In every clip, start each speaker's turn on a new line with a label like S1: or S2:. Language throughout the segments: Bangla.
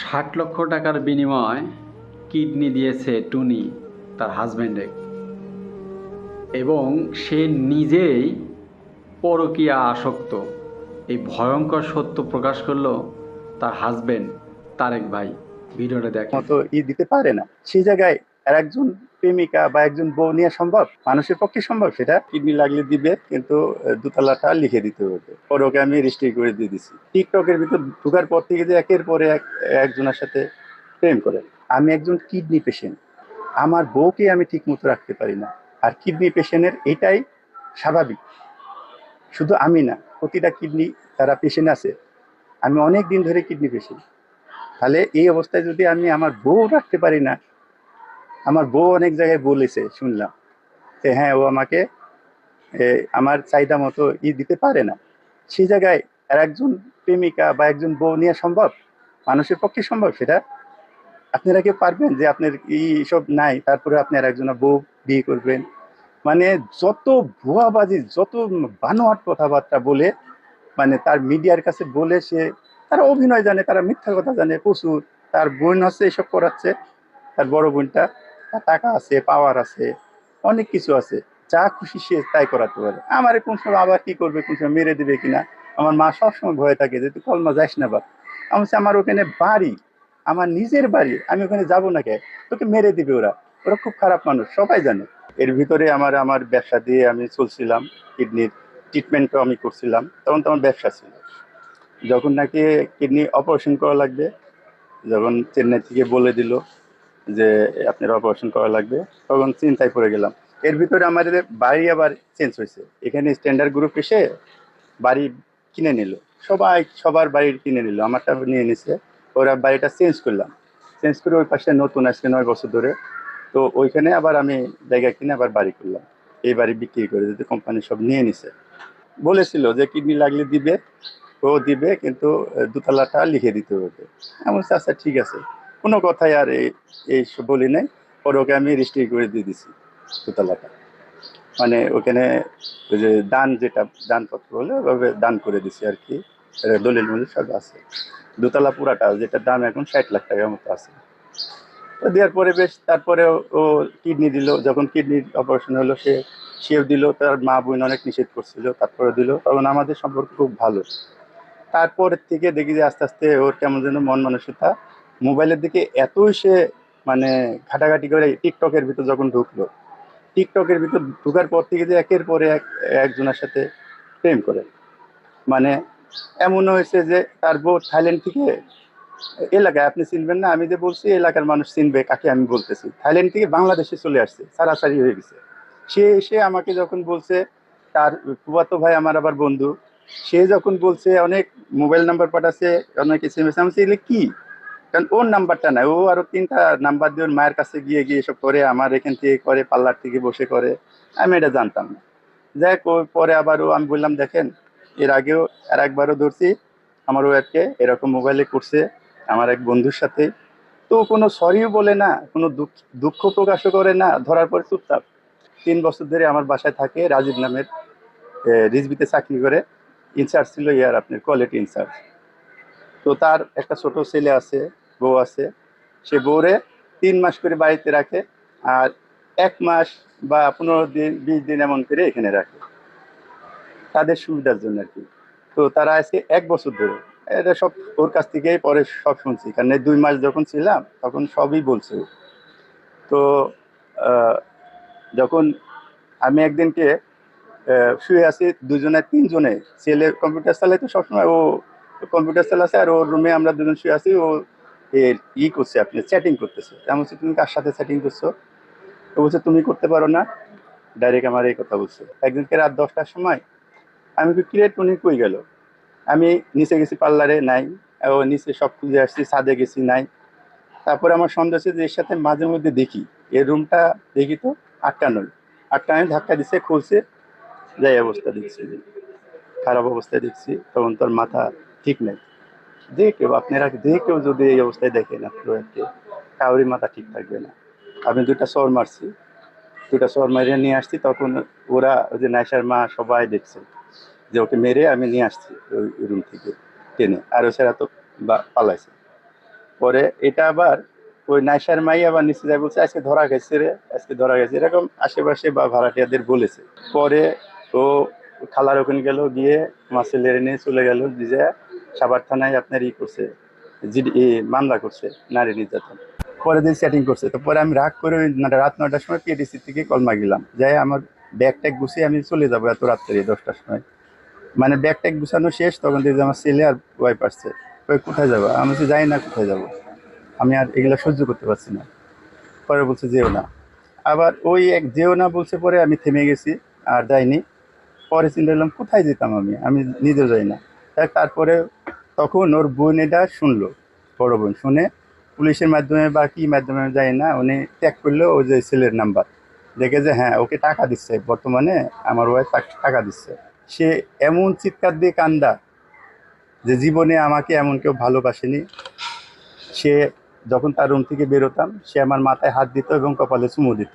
S1: ষাট লক্ষ টাকার বিনিময় কিডনি দিয়েছে টুনি, তার হাজব্যান্ডে এবং সে নিজেই পরকিয়া আসক্ত। এই ভয়ঙ্কর সত্য প্রকাশ করল তার হাজব্যান্ড তারেক ভাই। ভিডিওটা দেখ
S2: দিতে পারে না। সেই জায়গায় আর একজন প্রেমিকা বা একজন বউ নেওয়া সম্ভব? মানুষের পক্ষে সম্ভব সেটা? কিডনি লাগলে দিবে, কিন্তু দুতলাটা লিখে দিতে হবে। পর ওকে আমি রেজিস্ট্রি করে দিয়ে দিছি। টিকটকের ভিতর ঢুকার পর থেকে যে একের পরে এক, একজনের সাথে প্রেম করে। আমি একজন কিডনি পেশেন্ট। আমার বউকে আমি ঠিক মতো রাখতে পারি না। আর কিডনি পেশেন্টের এটাই স্বাভাবিক। শুধু আমি না, প্রতিটা কিডনি তারা পেশেন্ট আছে। আমি অনেক দিন ধরে কিডনি পেশেন্ট। তাহলে এই অবস্থায় যদি আমি আমার বউ রাখতে পারি না আমার বউ অনেক জায়গায় বলেছে, শুনলাম। যে হ্যাঁ ও আমাকে আমার চাহিদা মতো ই দিতে পারে না। সেই জায়গায় আর একজন প্রেমিকা বা একজন বউ নেওয়া সম্ভব? মানুষের পক্ষে সম্ভব সেটা? আপনারা কি পারবেন যে আপনার এই সব নাই, তারপরে আপনি আর একজনের বউ বিয়ে করবেন? মানে যত ভুয়াবাজি, যত বানোয়াট কথাবার্তা বলে মানে তার মিডিয়ার কাছে বলে সে, তারা অভিনয় জানে, তারা মিথ্যা কথা জানে প্রচুর। তার বোন হচ্ছে এসব করাচ্ছে, তার বড় বোনটা। টাকা আছে পাওয়ার আছে, অনেক কিছু আছে। যা খুশি সে তাই করাতে পারে। আমার কোন সময় আবার কি করবে, কোন সময় মেরে দিবে কিনা, আমার মা সবসময় ভয়ে থাকে যে, তুই কলমা যাস না বা আমি আমার ওখানে বাড়ি, আমার নিজের বাড়ি, আমি ওখানে যাব না কে তোকে মেরে দিবে ওরা। ওরা খুব খারাপ মানুষ, সবাই জানে। এর ভিতরে আমার আমার ব্যবসা দিয়ে আমি চলছিলাম, কিডনির ট্রিটমেন্টও আমি করছিলাম, তখন তো আমার ব্যবসা ছিল। যখন নাকি কিডনি অপারেশন করা লাগবে, যখন চেন্নাই থেকে বলে দিল যে আপনার অপারেশন করা লাগবে, তখন চিন্তায় পড়ে গেলাম। এর ভিতরে আমাদের বাড়ি আবার চেঞ্জ হয়েছে। এখানে স্ট্যান্ডার্ড গ্রুপ এসে বাড়ি কিনে নিল। সবাই, সবার বাড়ি কিনে নিল, আমারটা নিয়ে নিছে। ওরা বাড়িটা চেঞ্জ করলাম। চেঞ্জ করে ওই পাশে নতুন আসছে নয় বছর ধরে। তো ওইখানে আবার আমি জায়গা কিনে আবার বাড়ি করলাম। এই বাড়ি বিক্রি করে যদি কোম্পানি সব নিয়ে নিছে। বলেছিল যে কিডনি লাগলে দিবে, ও দিবে, কিন্তু দুতলাটা লিখে দিতে হবে। আমি বলছি আচ্ছা ঠিক আছে। কোনো কথাই আর এই বলি নাই। পরে ওকে আমি রেজিস্ট্রি করে দিয়ে দিছি দুতলাটা। মানে ওখানে ওই যে দান যেটা, দানপত্র হলে ওভাবে দান করে দিছি আর কি। দলিল মলিল সব আছে। দোতলা পুরাটা যেটার দাম এখন ষাট লাখ টাকার মতো আছে। দেওয়ার পরে বেশ, তারপরে ও- কিডনি দিল। যখন কিডনির অপারেশন হলো, সে, সেও দিল। তার মা বোন অনেক নিষেধ করছিল, তারপরে দিল। তখন আমাদের সম্পর্ক খুব ভালো। তারপরের থেকে দেখি যে আস্তে আস্তে ওর কেমন যেন মন মানসিকতা মোবাইলের দিকে এতই সে মানে ঘাটাঘাটি করে টিকটকের ভিতর যখন ঢুকলো, টিকটকের ভিতর ঢুকার পর থেকে যে একের পরে এক একজনের সাথে প্রেম করে। মানে এমন হয়েছে যে তার বউ থাইল্যান্ড থেকে, এলাকায় আপনি চিনবেন না, আমি যে বলছি এলাকার মানুষ চিনবে, কাকে আমি বলতেছি। থাইল্যান্ড থেকে বাংলাদেশে চলে আসছে, সারাসারি হয়ে গেছে। সে এসে আমাকে যখন বলছে, তার ফুয়াতো ভাই আমার আবার বন্ধু, সে যখন বলছে, অনেক মোবাইল নাম্বার পাঠাচ্ছে, অনেক এস এম এস আমি কি? কারণ ওর নাম্বারটা নাই। ও আরও তিনটা নাম্বার দিয়ে ওর মায়ের কাছে গিয়ে গিয়ে এসব করে আমার এখান থেকে করে পার্লার থেকে বসে করে। আমি এটা জানতাম না। যাই হোক, ও পরে আবারও আমি বললাম দেখেন এর আগেও আর একবারও ধরছি। আমার ওয়াইফকে এরকম মোবাইলে করছে আমার এক বন্ধুর সাথে। তো কোনো সরিও বলে না কোনো দুঃখ প্রকাশও করে না। ধরার পরে চুপচাপ। তিন বছর ধরে আমার বাসায় থাকে রাজীব নামের রিজবিতে চাকরি করে। ইনচার্জ ছিল ইয়ার আপনার কোয়ালিটি ইনচার্জ তো তার একটা ছোট ছেলে আছে বউ আছে, সে বউরে তিন মাস করে বাড়িতে রাখে আর এক মাস বা পনেরো দিন, বিশ দিন এমন করে এখানে রাখে। তাদের সুবিধার জন্য আর কি। তো তারা আজকে এক বছর ধরে, এটা সব ওর কাছ থেকেই পরে সব শুনছি। কারণ দুই মাস যখন ছিলাম, তখন সবই বলছে। তো যখন আমি একদিনকে শুয়ে আছি, দুজনে, তিনজনে, ছেলে কম্পিউটার চালাই তো সবসময় ও কম্পিউটার চালাচ্ছে আর ওর রুমে আমরা দুজন শুয়ে আছি, ও এর ই করছে, আপনি চ্যাটিং করতেছে। আমি বলছি, তুমি কার সাথে চ্যাটিং করছ? ও বলছে, তুমি করতে পারো না। ডাইরেক্ট আমার এই কথা বলছে। একদিনকে রাত দশটার সময় আমি কি ক্রিয়েট উনি কই গেল? আমি নিচে গেছি, পার্লারে নাই। ও নিচে সব খুঁজে আসছি, ছাদে গেছি, নাই। তারপরে আমার সন্দেহ হচ্ছে যে এর সাথে মাঝে মধ্যে দেখি। এই রুমটা দেখি তো আটকানোই আটকানোই ধাক্কা দিচ্ছে খুলছে, যাই অবস্থা দেখছি। খারাপ অবস্থায় দেখছি, তখন তোর মাথা ঠিক নেই। যে কেউ আপনারা যে কেউ যদি এই অবস্থায় দেখেন আপনাকে কাউরি মাথা ঠিক থাকবে না। আমি দুটা সর মারছি দুটা সর মারিয়ে নিয়ে আসছি, তখন ওরা ওই যে নাইসার মা সবাই দেখছে যে ওকে মেরে আমি নিয়ে আসছি ওই রুম থেকে, টেনে। আর সেরা তো বা- পালাইছে। পরে এটা আবার ওই নাইসার মাই আবার নিচে যায় বলছে, আজকে ধরা গেছে রে, আজকে ধরা গেছে এরকম আশেপাশে বা ভাড়াটিয়াদের বলেছে। পরে ও খালার ওখানে গেল, গিয়ে মাসে লেড়ে নিয়ে চলে গেল যে সাভার থানায় আপনার ই করছে মামলা করছে, নারী নির্যাতন। পরে দিন সেটিং করছে, তো পরে আমি রাগ করে রাত নয়টার সময় পিএডিসি থেকে কল মাগিলাম। যাই আমার ব্যাগ ট্যাগ গুছিয়ে আমি চলে যাব এত রাত্রে, দশটার সময়। মানে ব্যাগ ট্যাগ গুছানো শেষ, তখন দেখি আমার ছেলে আর ওয়াইফ আসছে। কই, কোথায় যাব? আমি বলছি, যাই না, কোথায় যাব? আমি আর এগুলো সহ্য করতে পারছি না। পরে বলছে, যেও না। আবার ওই এক যেও না বলছে পরে আমি থেমে গেছি, আর যাইনি। পরে চিন্তা করলাম, কোথায় যেতাম আমি? আমি নিজেও যাই না। তারপরে তখন ওর বোন এটা শুনলো, বড় বোন। শুনে পুলিশের মাধ্যমে বা কী মাধ্যমে জানি না, উনি ট্যাগ করল ওই যে ছেলের নাম্বার দেখে যে হ্যাঁ ওকে টাকা দিচ্ছে। বর্তমানে আমার ওয়াইফ টাকা দিচ্ছে। সে এমন চিৎকার দিয়ে কান্দা যে জীবনে আমাকে এমন কেউ ভালোবাসেনি। সে যখন তার রুম থেকে বেরোতাম সে আমার মাথায় হাত দিত এবং কপালে চুমু দিত।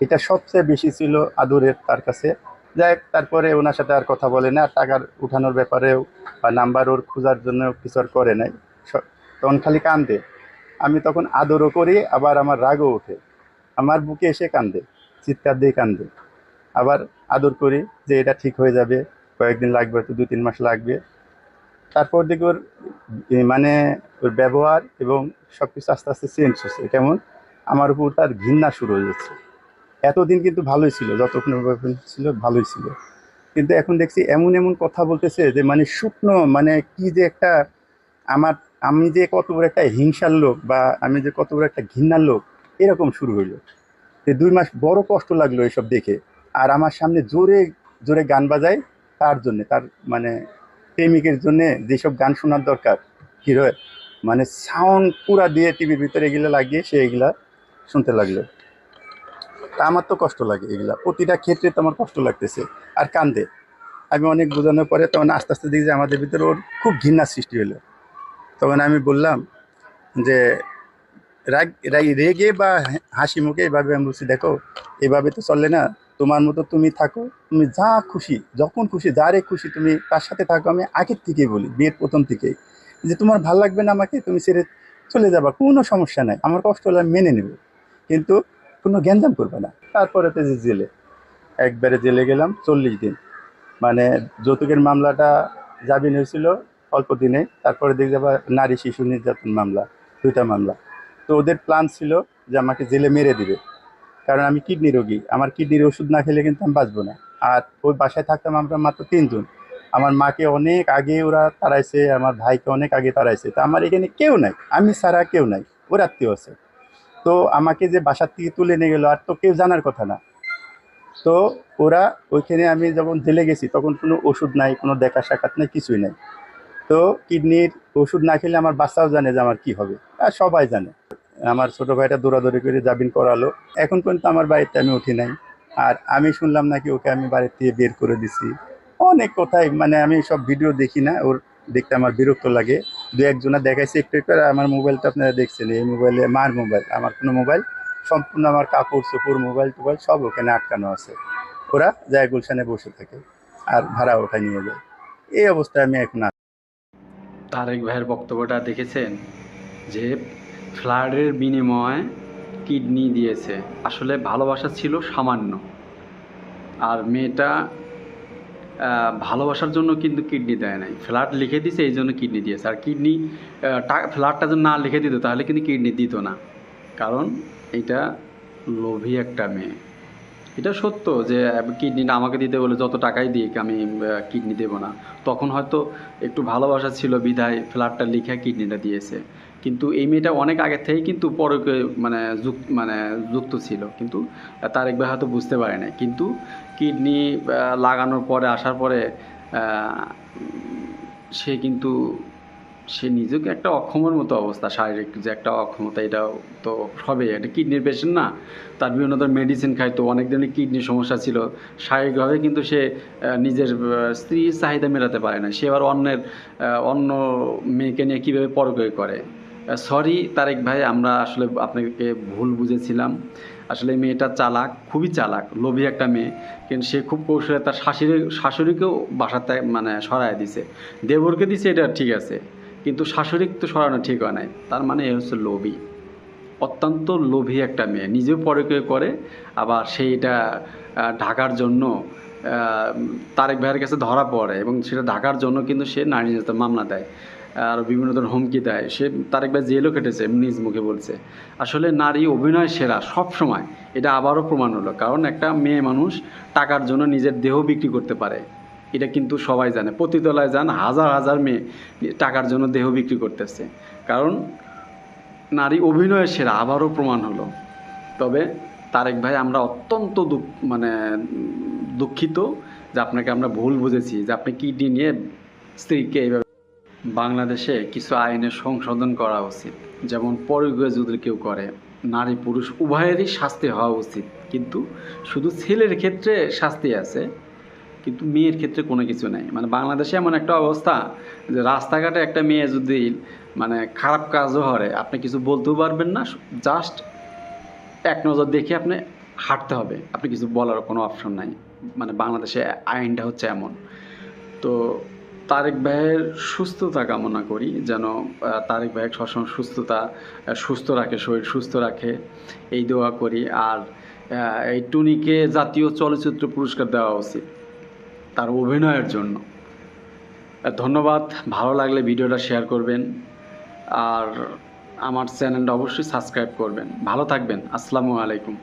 S2: এটা সবচেয়ে বেশি ছিল আদরের তার কাছে। যাই তারপরে ওনার সাথে আর কথা বলে না, টাকার উঠানোর ব্যাপারেও বা নাম্বার ওর খোঁজার জন্য কিছু আর করে নাই। তখন খালি কান্দে। আমি তখন আদরও করি, আবার আমার রাগও ওঠে। আমার বুকে এসে কান্দে, চিৎকার দিয়ে কান্দে। আবার আদর করি যে এটা ঠিক হয়ে যাবে, কয়েকদিন লাগবে তো দুই তিন মাস লাগবে। তারপর দেখি ওর মানে ওর ব্যবহার এবং সব কিছু আস্তে আস্তে চেঞ্জ হচ্ছে। কেমন? আমার উপর তার ঘৃণা শুরু হয়ে যাচ্ছে। এতদিন কিন্তু ভালোই ছিল, যতক্ষণ boyfriend ছিল, ভালোই ছিল। কিন্তু এখন দেখছি এমন এমন কথা বলতেছে যে মানে শুকনো মানে কি যে একটা আমার, আমি যে কত বড় একটা হিংসার লোক বা আমি যে কত বড় একটা ঘৃণার লোক, এরকম শুরু হইল। যে দুই মাস বড় কষ্ট লাগল এসব দেখে। আর আমার সামনে জোরে জোরে গান বাজায় তার জন্য, তার মানে প্রেমিকের জন্য যেসব গান শোনার দরকার হিরো মানে সাউন্ড পুরা দিয়ে টিভির ভিতরে এগুলো লাগিয়ে সে এগুলা শুনতে লাগল। তা আমার তো কষ্ট লাগে এগুলা। প্রতিটা ক্ষেত্রে তো আমার কষ্ট লাগতেছে। আর কান্দে। আমি অনেক বোঝানোর পরে তখন আস্তে আস্তে দেখি যে আমাদের ভিতরে ওর খুব ঘৃণার সৃষ্টি হলো। তখন আমি বললাম যে, রাগ, রাগ- রেগে বা হাসি মুখে এভাবে আমি বলছি, দেখো, এভাবে তো চলে না, তোমার মতো তুমি থাকো, তুমি যা খুশি, যখন খুশি, যারে খুশি তুমি তার সাথে থাকো। আমি আগের থেকেই বলি, বিয়ের প্রথম থেকেই যে, তোমার ভালো লাগবে না আমাকে, তুমি ছেড়ে চলে যাবা, কোনো সমস্যা নাই। আমার কষ্ট হলে আমি মেনে নেব। কিন্তু কোনো গ্যাঞ্জাম করবে না। তারপরে যে জেলে, একবারে জেলে গেলাম চল্লিশ দিন। মানে যৌতুকের মামলাটা জামিন হয়েছিল অল্প দিনে, তারপরে দেখে যাবা নারী শিশু নির্যাতন মামলা, দুইটা মামলা। তো ওদের প্ল্যান ছিল যে আমাকে জেলে মেরে দিবে। কারণ আমি কিডনি রোগী, আমার কিডনির ওষুধ না খেলে কিন্তু আমি বাঁচবো না। আর ওই বাসায় থাকতাম আমরা মাত্র তিনজন। আমার মাকে অনেক আগে ওরা তাড়াইছে, আমার ভাইকে অনেক আগে তাড়াইছে। তো আমার এখানে কেউ নাই, আমি ছাড়া কেউ নাই, ওর আত্মীয় আছে। তো আমাকে যে বাসার থেকে তুলে নিয়ে গেলো, আর তো কেউ জানার কথা না। তো ওরা ওইখানে আমি যখন জেলে গেছি, তখন কোনো ওষুধ নাই, কোনো দেখা সাক্ষাৎ নাই, কিছুই নাই। তো কিডনির ওষুধ না খেলে আমার বাচ্চাও জানে যে আমার কি হবে, আর সবাই জানে। আমার ছোট ভাইটা দৌড়াদৌড়ি করে জামিন করালো। এখন পর্যন্ত আমার বাড়িতে আমি উঠি নাই। আর আমি শুনলাম নাকি ওকে আমি বাড়ির থেকে বের করে দিছি। অনেক কথাই মানে আমি সব ভিডিও দেখি না, ওর দেখতে আমার বিরক্ত লাগে। দু একজনা দেখাইছে একটু একটু আমার মোবাইলটা আপনারা দেখছেন, এই মোবাইলে মার মোবাইল, আমার কোনো মোবাইল, সম্পূর্ণ আমার কাপড় চোপড়, মোবাইল টোবাইল সব ওখানে আটকানো আছে। ওরা যায় গুলশানে বসে থাকে আর ভাড়া ওঠায় নিয়ে যায়। এই অবস্থায় আমি এখন।
S1: তারেক ভাইয়ের বক্তব্যটা দেখেছেন যে ফ্লাডের বিনিময়ে কিডনি দিয়েছে। আসলে ভালোবাসা ছিল সামান্য। আর মেয়েটা ভালোবাসার জন্য কিন্তু কিডনি দেয় নাই। ফ্ল্যাট লিখে দিছে, এই জন্য কিডনি দিয়েছে। আর কিডনি ফ্ল্যাটটা যদি না লিখে দিত, তাহলে কিন্তু কিডনি দিত না। কারণ এটা লোভী একটা মেয়ে। এটা সত্য যে কিডনিটা আমাকে দিতে বলে যত টাকাই দিই আমি কিডনি দেবো না। তখন হয়তো একটু ভালোবাসা ছিল বিধায় ফ্ল্যাটটা লিখে কিডনিটা দিয়েছে। কিন্তু এই মেয়েটা অনেক আগে থেকেই কিন্তু পরকে মানে যুক্ত মানে যুক্ত ছিল। কিন্তু তার একবার হয়তো বুঝতে পারে নাই। কিন্তু কিডনি লাগানোর পরে, আসার পরে সে কিন্তু, সে নিজেকে একটা অক্ষমের মতো অবস্থা, শারীরিক যে একটা অক্ষমতা এটাও তো হবে একটা কিডনির পেশেন্ট না, তার বিভিন্ন ধরনের মেডিসিন খাইতো অনেক দিনের কিডনির সমস্যা ছিল। শারীরিকভাবে কিন্তু সে নিজের স্ত্রীর চাহিদা মেটাতে পারে না সে আবার অন্যের অন্য মেয়েকে নিয়ে কীভাবে পরকয় করে? সরি তারেক ভাই, আমরা আসলে আপনাকে ভুল বুঝেছিলাম। আসলে মেয়েটা চালাক, খুবই চালাক, লোভী একটা মেয়ে। কিন্তু সে খুব কৌশলে তার শাশুড়ি, শাশুড়িকেও বাসাতে মানে সরায় দিছে। দেবরকে দিছে, এটা ঠিক আছে। কিন্তু শাশুড়ি তো সরানো ঠিক হয় নাই। তার মানে এ হচ্ছে লোভী। অত্যন্ত লোভী একটা মেয়ে। নিজেও পরকে করে, আবার সেইটা ঢাকার জন্য তারেক ভাইয়ের কাছে ধরা পড়ে। এবং সেটা ঢাকার জন্য কিন্তু সে নারী নির্যাতন মামলা দেয়। আর বিভিন্ন ধরনের হুমকি দেয়। সে তারেক ভাই জেলও কেটেছে নিজ মুখে বলছে। আসলে নারী অভিনয় সেরা সব সময় এটা আবারও প্রমাণ হলো, কারণ একটা মেয়ে মানুষ টাকার জন্য নিজের দেহ বিক্রি করতে পারে। এটা কিন্তু সবাই জানে। প্রতিতলায় যান হাজার হাজার মেয়ে টাকার জন্য দেহ বিক্রি করতেছে। কারণ নারী অভিনয়ের সেরা, আবারও প্রমাণ হলো। তবে তারেক ভাই, আমরা অত্যন্ত দুঃখ মানে দুঃখিত যে আপনাকে আমরা ভুল বুঝেছি, যে আপনি কিডনি নিয়ে স্ত্রীকে এইভাবে বাংলাদেশে কিছু আইনের সংশোধন করা উচিত। যেমন পরকীয়া যদি কেউ করে, নারী পুরুষ উভয়েরই শাস্তি হওয়া উচিত। কিন্তু শুধু ছেলের ক্ষেত্রে শাস্তি আছে, কিন্তু মেয়ের ক্ষেত্রে কোনো কিছু নেই। মানে বাংলাদেশে এমন একটা অবস্থা যে রাস্তাঘাটে একটা মেয়ে যদি মানে খারাপ কাজও করে, আপনি কিছু বলতেও পারবেন না, জাস্ট এক নজর দেখে আপনি হাঁটতে হবে। আপনি কিছু বলার কোনো অপশন নাই। মানে বাংলাদেশে আইনটা হচ্ছে এমন। তো তারেক ভাইয়ের সুস্থতা কামনা করি, যেন তারেক ভাইয়ের সবসময় সুস্থতা সুস্থ রাখে, শরীর সুস্থ রাখে। এই দোয়া করি। আর এই টুনিকে জাতীয় চলচ্চিত্র পুরস্কার দেওয়া উচিত, তার অভিনয়ের জন্য। ধন্যবাদ। ভালো লাগলে ভিডিওটা শেয়ার করবেন। আর আমার চ্যানেলটা অবশ্যই সাবস্ক্রাইব করবেন। ভালো থাকবেন। আসসালামু আলাইকুম।